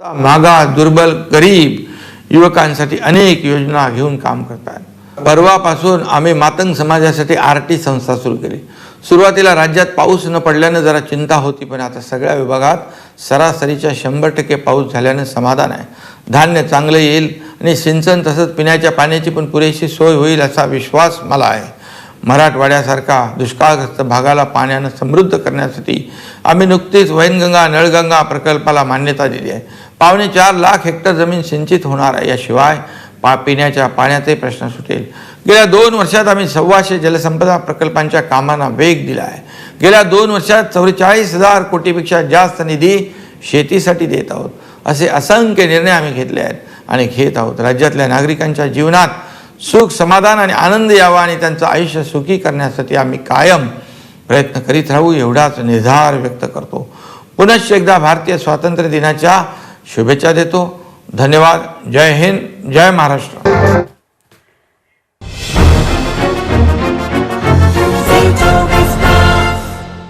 मागा दुर्बल गरीब युवकांसाठी अनेक योजना घेऊन काम करतात. परवापासून आम्ही मातंग समाजासाठी आर टी संस्था सुरू केली. सुरुवातीला राज्यात पाऊस न पडल्यानं जरा चिंता होती पण आता सगळ्या विभागात सरासरीच्या शंभर टक्के पाऊस झाल्यानं समाधान आहे. धान्य चांगलं येईल आणि सिंचन तसंच पिण्याच्या पाण्याची पण पुरेशी सोय होईल असा विश्वास मला आहे. मराठवाड्यासारखा दुष्काळग्रस्त भागाला पाण्यानं समृद्ध करण्यासाठी आम्ही नुकतीच वैनगंगा नळगंगा प्रकल्पाला मान्यता दिली आहे. पावणे चार लाख हेक्टर जमीन सिंचित होणार आहे. याशिवाय पा पिण्याच्या पाण्याचे प्रश्न सुटेल. गेल्या दोन वर्षात आम्ही सव्वाशे जलसंपदा प्रकल्पांच्या कामांना वेग दिला आहे. गेल्या दोन वर्षात चौवेचाळीस हजार कोटीपेक्षा जास्त निधी शेतीसाठी देत आहोत. असे असंख्य निर्णय आम्ही घेतले आहेत आणि घेत आहोत. राज्यातल्या नागरिकांच्या जीवनात सुख समाधान आणि आनंद यावा आणि त्यांचं आयुष्य सुखी करण्यासाठी आम्ही कायम प्रयत्न करीत राहू एवढाच निर्धार व्यक्त करतो. पुनश्च एकदा भारतीय स्वातंत्र्य दिनाच्या शुभेच्छा देतो. धन्यवाद. जय हिंद. जय महाराष्ट्र.